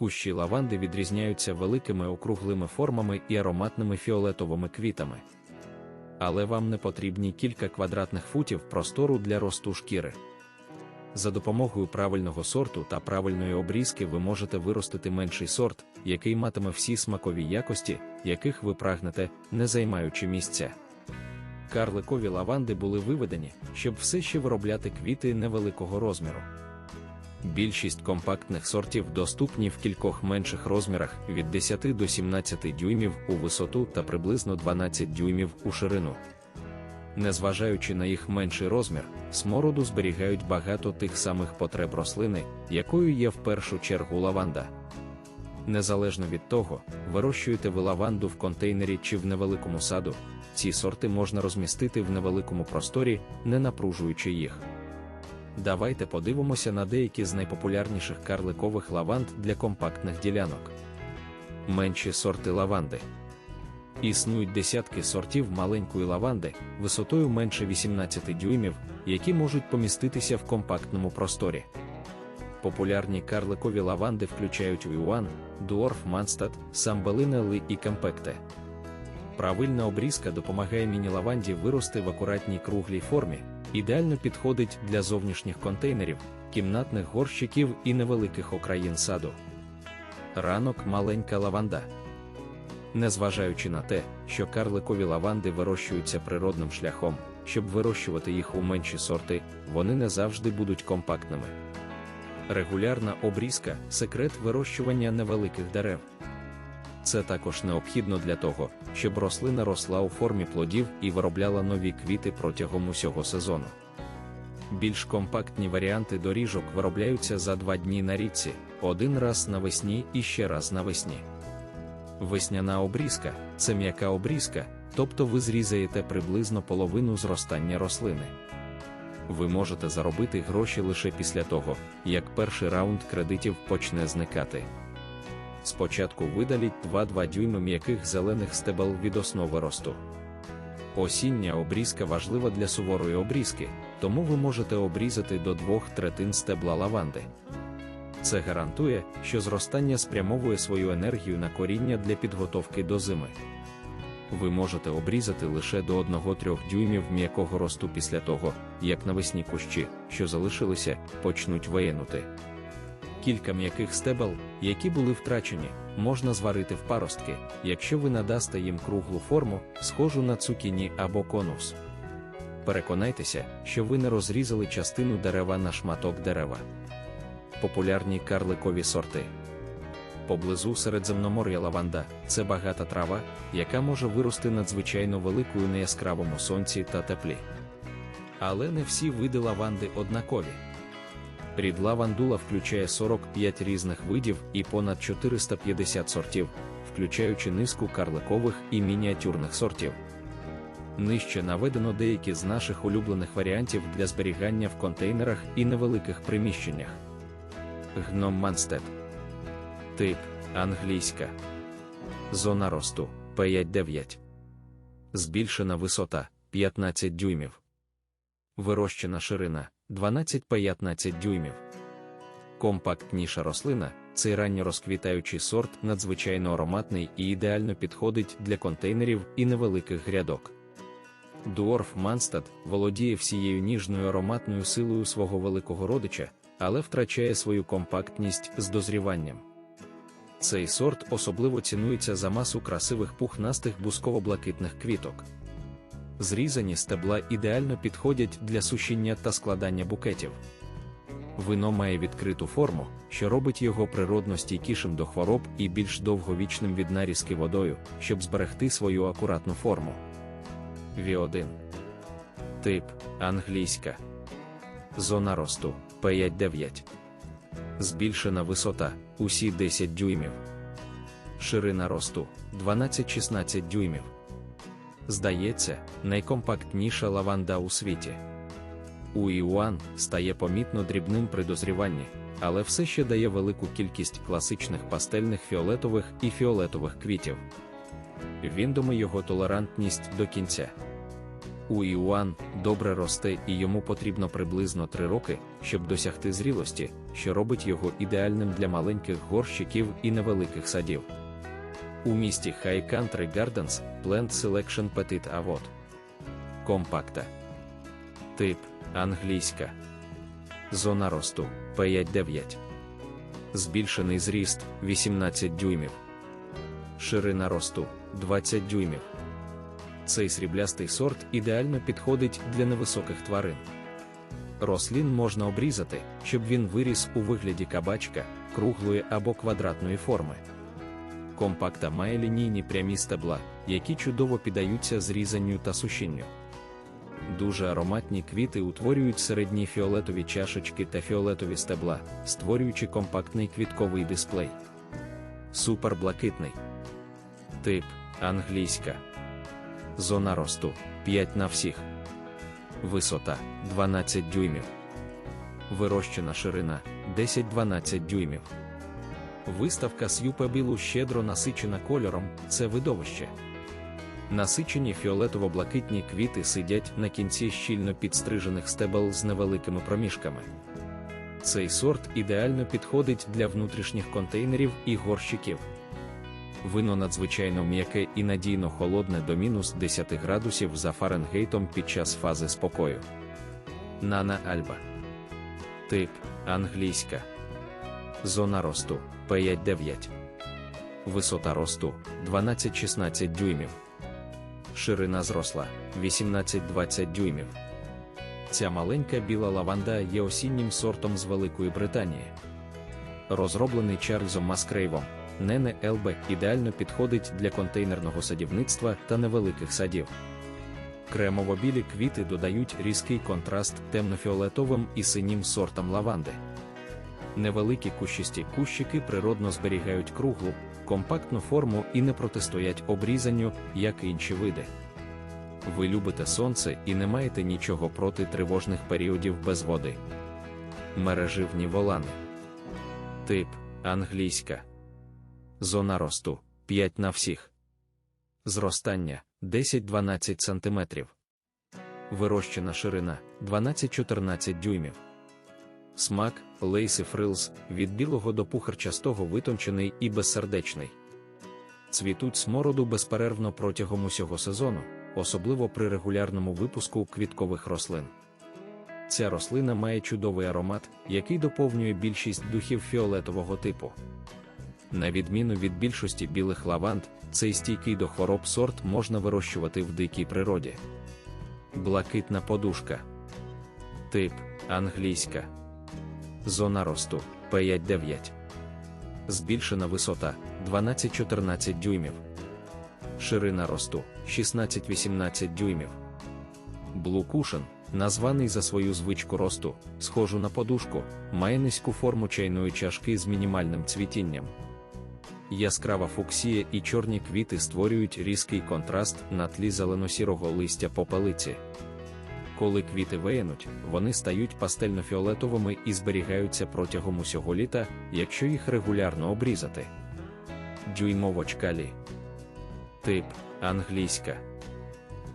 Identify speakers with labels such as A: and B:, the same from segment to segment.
A: Кущі лаванди відрізняються великими округлими формами і ароматними фіолетовими квітами. Але вам не потрібні кілька квадратних футів простору для росту шкіри. За допомогою правильного сорту та правильної обрізки ви можете виростити менший сорт, який матиме всі смакові якості, яких ви прагнете, не займаючи місця. Карликові лаванди були виведені, щоб все ще виробляти квіти невеликого розміру. Більшість компактних сортів доступні в кількох менших розмірах від 10 до 17 дюймів у висоту та приблизно 12 дюймів у ширину. Незважаючи на їх менший розмір, смороду зберігають багато тих самих потреб рослини, якою є в першу чергу лаванда. Незалежно від того, вирощуєте ви лаванду в контейнері чи в невеликому саду, ці сорти можна розмістити в невеликому просторі, не напружуючи їх. Давайте подивимося на деякі з найпопулярніших карликових лаванд для компактних ділянок. Менші сорти лаванди. Існують десятки сортів маленької лаванди висотою менше 18 дюймів, які можуть поміститися в компактному просторі. Популярні карликові лаванди включають Уюан, Дуорф Манстад, Самбелинели і Кампекте. Правильна обрізка допомагає міні-лаванді вирости в акуратній круглій формі, ідеально підходить для зовнішніх контейнерів, кімнатних горщиків і невеликих окраїн саду. Ранок маленька лаванда. Незважаючи на те, що карликові лаванди вирощуються природним шляхом, щоб вирощувати їх у менші сорти, вони не завжди будуть компактними. Регулярна обрізка секрет вирощування невеликих дерев. Це також необхідно для того, щоб рослина росла у формі плодів і виробляла нові квіти протягом усього сезону. Більш компактні варіанти доріжок виробляються за два дні на річці, один раз навесні і ще раз навесні. Весняна обрізка це м'яка обрізка, тобто ви зрізаєте приблизно половину зростання рослини. Ви можете заробити гроші лише після того, як перший раунд кредитів почне зникати. Спочатку видаліть 2-2 дюйми м'яких зелених стебел від основи росту. Осіння обрізка важлива для суворої обрізки, тому ви можете обрізати до двох третин стебла лаванди. Це гарантує, що зростання спрямовує свою енергію на коріння для підготовки до зими. Ви можете обрізати лише до 1-3 дюймів м'якого росту після того, як навесні кущі, що залишилися, почнуть виянути. Кілька м'яких стебел, які були втрачені, можна зварити в паростки, якщо ви надасте їм круглу форму, схожу на цукіні або конус. Переконайтеся, що ви не розрізали частину дерева на шматок дерева. Популярні карликові сорти. Поблизу Середземномор'я лаванда це багата трава, яка може вирости надзвичайно великою на яскравому сонці та теплі. Але не всі види лаванди однакові. Рід лавандула включає 45 різних видів і понад 450 сортів, включаючи низку карликових і мініатюрних сортів. Нижче наведено деякі з наших улюблених варіантів для зберігання в контейнерах і невеликих приміщеннях. Гном Манстед. Тип англійська. Зона росту П59. Збільшена висота 15 дюймів. Вирощена ширина 12-15 дюймів. Компактніша рослина цей ранньо розквітаючий сорт надзвичайно ароматний і ідеально підходить для контейнерів і невеликих грядок. Дуорф Манстад володіє всією ніжною ароматною силою свого великого родича, але втрачає свою компактність з дозріванням. Цей сорт особливо цінується за масу красивих пухнастих бусково-блакитних квіток. Зрізані стебла ідеально підходять для сушіння та складання букетів. Вино має відкриту форму, що робить його природно стійкішим до хвороб і більш довговічним від нарізки водою, щоб зберегти свою акуратну форму. Ві1. Тип англійська. Зона росту П59. Збільшена висота усі 10 дюймів. Ширина росту 12-16 дюймів. Здається, найкомпактніша лаванда у світі. У Іуан стає помітно дрібним при дозріванні, але все ще дає велику кількість класичних пастельних фіолетових і фіолетових квітів. Він думає його толерантність до кінця. У Іуан добре росте і йому потрібно приблизно 3 роки, щоб досягти зрілості, що робить його ідеальним для маленьких горщиків і невеликих садів. У місті High Country Gardens Plant Selection Petit Avot. Компакта. Тип англійська. Зона росту P59. Збільшений зріст 18 дюймів. Ширина росту 20 дюймів. Цей сріблястий сорт ідеально підходить для невисоких тварин. Рослін можна обрізати, щоб він виріс у вигляді кабачка, круглої або квадратної форми. Компакта має лінійні прямі стебла, які чудово піддаються зрізанню та сушінню. Дуже ароматні квіти утворюють середні фіолетові чашечки та фіолетові стебла, створюючи компактний квітковий дисплей. Суперблакитний. Тип англійська. Зона росту 5 на всіх. Висота 12 дюймів. Вирощена ширина 10-12 дюймів. Виставка з Юпебілу щедро насичена кольором це видовище. Насичені фіолетово-блакитні квіти сидять на кінці щільно підстрижених стебел з невеликими проміжками. Цей сорт ідеально підходить для внутрішніх контейнерів і горщиків. Вино надзвичайно м'яке і надійно холодне до мінус 10 градусів за Фаренгейтом під час фази спокою. Нана Альба. Тип англійська. Зона росту P59. Висота росту 12-16 дюймів. Ширина зросла 18-20 дюймів. Ця маленька біла лаванда є осіннім сортом з Великої Британії. Розроблений Чарльзом Маскрейвом, Нене Елбе ідеально підходить для контейнерного садівництва та невеликих садів. Кремово-білі квіти додають різкий контраст темнофіолетовим і синім сортам лаванди. Невеликі кущисті кущики природно зберігають круглу, компактну форму і не протистоять обрізанню, як інші види. Ви любите сонце і не маєте нічого проти тривожних періодів без води. Мереживні волани. Тип англійська. Зона росту 5 на всіх. Зростання 10-12 см. Вирощена ширина 12-14 дюймів. Смак лейси фрилз від білого до пухарчастого витончений і безсердечний. Цвітуть смороду безперервно протягом усього сезону, особливо при регулярному випуску квіткових рослин. Ця рослина має чудовий аромат, який доповнює більшість духів фіолетового типу. На відміну від більшості білих лаванд, цей стійкий до хвороб сорт можна вирощувати в дикій природі. Блакитна подушка. Тип англійська. Зона росту P59. Збільшена висота 12-14 дюймів. Ширина росту 16-18 дюймів. Cushion, названий за свою звичку росту, схожу на подушку, має низьку форму чайної чашки з мінімальним цвітінням. Яскрава фуксія і чорні квіти створюють різкий контраст на тлі зелено-сірого листя попелиці. Коли квіти виянуть, вони стають пастельно-фіолетовими і зберігаються протягом усього літа, якщо їх регулярно обрізати. Дюймовочкалі. Тип англійська.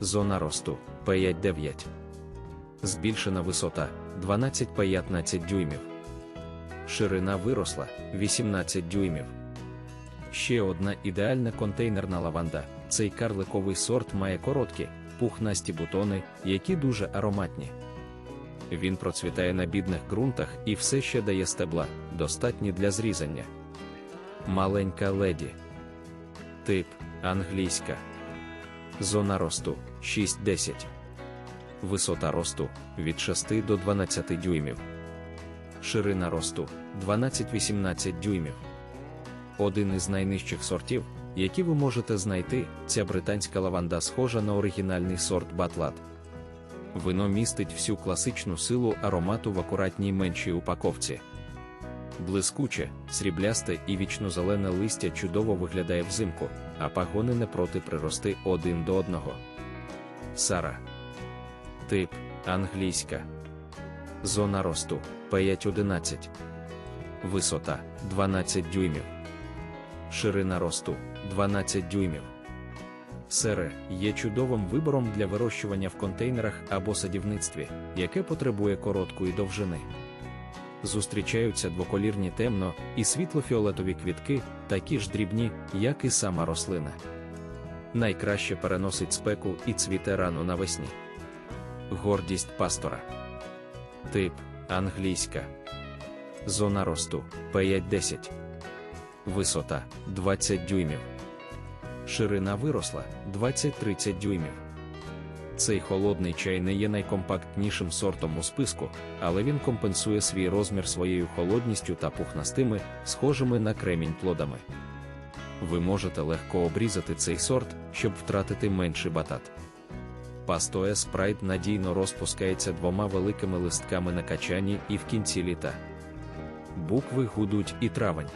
A: Зона росту P59. Збільшена висота 12-15 дюймів. Ширина виросла 18 дюймів. Ще одна ідеальна контейнерна лаванда. Цей карликовий сорт має короткі, пухнасті бутони, які дуже ароматні. Він процвітає на бідних ґрунтах і все ще дає стебла, достатні для зрізання. Маленька леді. Тип англійська. Зона росту 6-10. Висота росту від 6 до 12 дюймів. Ширина росту 12-18 дюймів. Один із найнижчих сортів, які ви можете знайти, ця британська лаванда схожа на оригінальний сорт батлат. Вино містить всю класичну силу аромату в акуратній меншій упаковці. Блискуче, сріблясте і вічно-зелене листя чудово виглядає взимку, а пагони не проти прирости один до одного. Сара. Тип англійська. Зона росту 5-11. Висота 12 дюймів. Ширина росту 12 дюймів. Сере є чудовим вибором для вирощування в контейнерах або садівництві, яке потребує короткої довжини. Зустрічаються двоколірні темно і світло-фіолетові квітки, такі ж дрібні, як і сама рослина. Найкраще переносить спеку і цвіте рано навесні. Гордість пастора. Тип англійська. Зона росту 5-10. Висота 20 дюймів. Ширина виросла 20-30 дюймів. Цей холодний чай не є найкомпактнішим сортом у списку, але він компенсує свій розмір своєю холодністю та пухнастими, схожими на кремінь плодами. Ви можете легко обрізати цей сорт, щоб втратити менший батат. Пастое спрайт надійно розпускається двома великими листками на качанні і в кінці літа. Букви гудуть і травень.